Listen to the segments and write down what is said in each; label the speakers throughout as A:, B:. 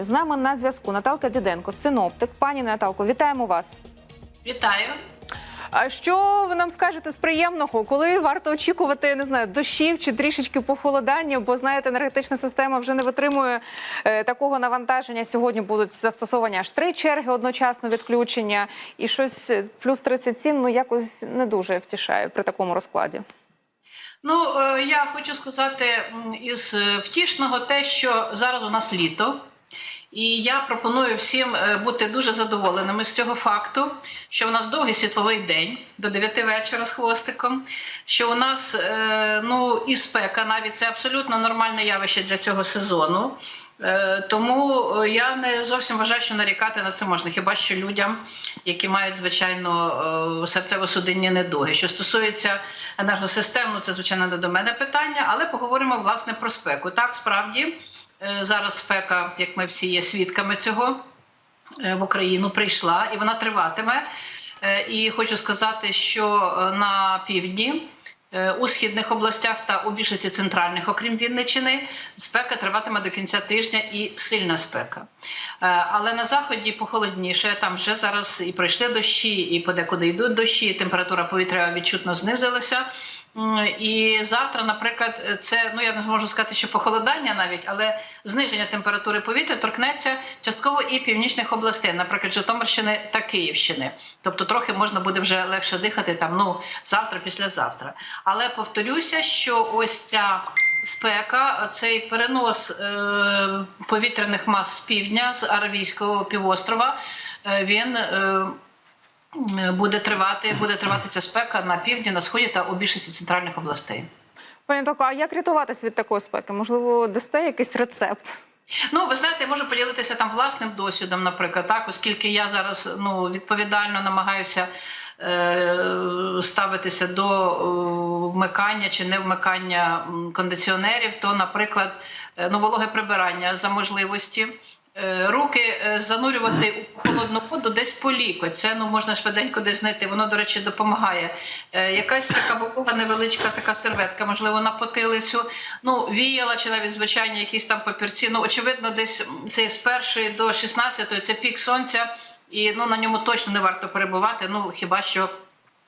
A: З нами на зв'язку Наталка Діденко, синоптик. Пані Наталко, вітаємо вас.
B: Вітаю.
A: А що ви нам скажете з приємного, коли варто очікувати не знаю дощів чи трішечки похолодання? Бо знаєте, енергетична система вже не витримує е, такого навантаження. Сьогодні будуть застосовані аж три черги одночасно відключення, і щось е, плюс 37, ну якось не дуже втішає при такому розкладі.
B: Ну е, я хочу сказати із е, втішного те, що зараз у нас літо. І я пропоную всім е, бути дуже задоволеними з цього факту, що у нас довгий світловий день до 9 вечора з хвостиком. Що у нас е, ну і спека, навіть це абсолютно нормальне явище для цього сезону. Е, Тому я не зовсім вважаю, що нарікати на це можна. Хіба що людям, які мають звичайно серцево-судинні недуги. Що стосується енергосистем, ну це звичайно не до мене питання, але поговоримо власне про спеку. Так, справді зараз спека, як ми всі є свідками цього, е, в Україну прийшла і вона триватиме. Е, І хочу сказати, що е, на півдні. е, У східних областях та у більшості центральних, окрім Вінниччини, спека триватиме до кінця тижня і сильна спека. Е, Але на заході похолодніше. Там вже зараз і пройшли дощі, і подекуди йдуть дощі. Температура повітря відчутно знизилася. І завтра, наприклад, це ну я не можу сказати, що похолодання навіть, але зниження температури повітря торкнеться частково і північних областей, наприклад, Житомирщини та Київщини. Тобто трохи можна буде вже легше дихати там. Ну завтра, післязавтра. Але повторюся, що ось ця спека, цей перенос е, повітряних мас з півдня з Аравійського півострова, е, він. Е, Буде тривати, буде тривати ця спека на півдні, на сході та у більшості центральних областей.
A: Пані Наталко, а як рятуватись від такої спеки? Можливо, дасте якийсь рецепт?
B: Ну, ви знаєте, я можу поділитися там власним досвідом, наприклад, так, оскільки я зараз ну відповідально намагаюся е, ставитися до е, вмикання чи не вмикання кондиціонерів, то, наприклад, е, ну, вологе прибирання за можливості. Е, Руки е, занурювати у холодну воду десь по лікоть. Це ну можна швиденько десь знайти. Воно, до речі, допомагає. Е, Якась така волога невеличка, така серветка, можливо, на потилицю. Ну, віяла чи навіть звичайні якісь там папірці. Ну, очевидно, десь це з першої до 16 це пік сонця, і ну на ньому точно не варто перебувати. Ну хіба що.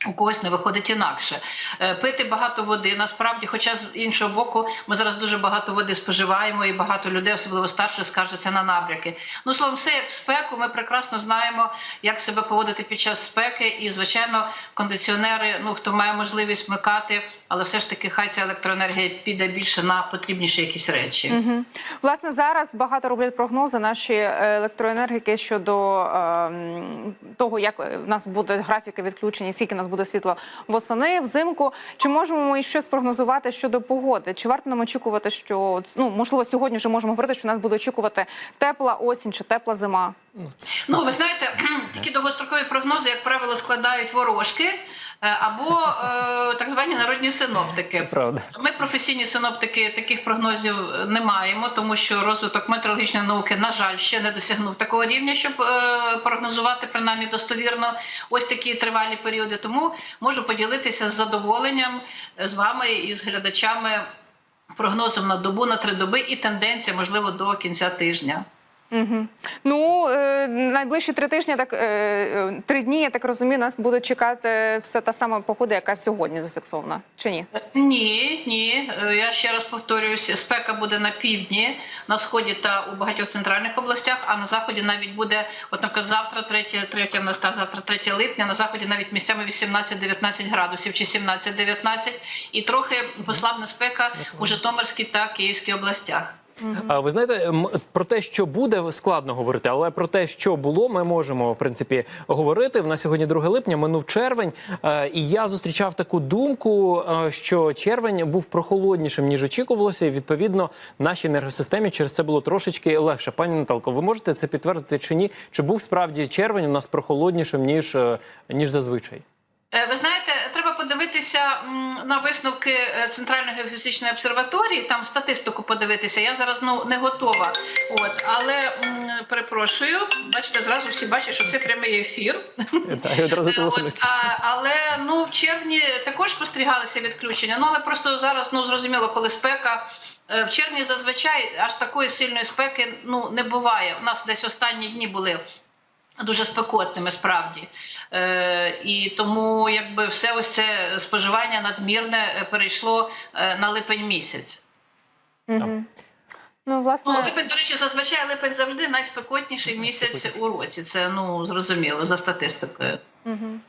B: У когось не виходить інакше. Е, Пити багато води. Насправді, хоча з іншого боку, ми зараз дуже багато води споживаємо, і багато людей, особливо старше, скаржаться на набряки. Ну словом, все в спеку. Ми прекрасно знаємо, як себе поводити під час спеки. І, звичайно, кондиціонери, ну хто має можливість вмикати, але все ж таки, хай ця електроенергія піде більше на потрібніші якісь речі.
A: Угу. Власне, зараз багато роблять прогнози наші електроенергіки щодо е, того, як в нас буде графіки відключення, скільки нас буде світло восени, взимку. Чи можемо ми щось прогнозувати щодо погоди? Чи варто нам очікувати, що ну можливо сьогодні вже можемо говорити, що нас буде очікувати тепла осінь чи тепла зима?
B: Ну, ви знаєте, такі довгострокові прогнози, як правило, складають ворожки або е, так звані народні синоптики.
C: Правда.
B: Ми професійні синоптики таких прогнозів не маємо, тому що розвиток метеорологічної науки, на жаль, ще не досягнув такого рівня, щоб е, прогнозувати принаймні достовірно ось такі тривалі періоди. Тому можу поділитися з задоволенням з вами і з глядачами прогнозом на добу, на три доби і тенденція, можливо, до кінця тижня.
A: Угу. Ну е, найближчі три тижні, так е, е, три дні, я так розумію, нас буде чекати все та сама погода, яка сьогодні зафіксована, чи ні?
B: Ні, ні. Я ще раз повторююсь, спека буде на півдні, на сході та у багатьох центральних областях, а на заході навіть буде, от наприклад, завтра, 3, 3 в нас так, завтра 3 липня, на заході навіть місцями 18-19 градусів чи 17-19, і трохи послабна спека у Житомирській та Київській областях.
C: А ви знаєте, про те, що буде, складно говорити, але про те, що було, ми можемо в принципі говорити. В нас сьогодні 2 липня, минув червень, е, і я зустрічав таку думку, е, що червень був прохолоднішим ніж очікувалося. І відповідно нашій енергосистемі через це було трошечки легше. Пані Наталко, ви можете це підтвердити чи ні? Чи був справді червень у нас прохолоднішим ніж е, ніж зазвичай?
B: Ви знаєте, подивитися на висновки е, Центральної геофізичної обсерваторії, там статистику подивитися. Я зараз ну не готова. От, але перепрошую, бачите, зразу всі бачать, що це прямий ефір. От, а, але ну в червні також спостерігалися відключення. Ну але просто зараз ну зрозуміло, коли спека. Е, В червні зазвичай аж такої сильної спеки ну не буває. У нас десь останні дні були дуже спекотними, справді. Е, і тому якби все ось це споживання надмірне е, перейшло е, на липень місяць.
A: Мгм. Ну,
B: Ну,
A: власне,
B: липень, до речі, зазвичай липень завжди найспекотніший місяць у році. Це ну зрозуміло за статистикою.
A: мгм.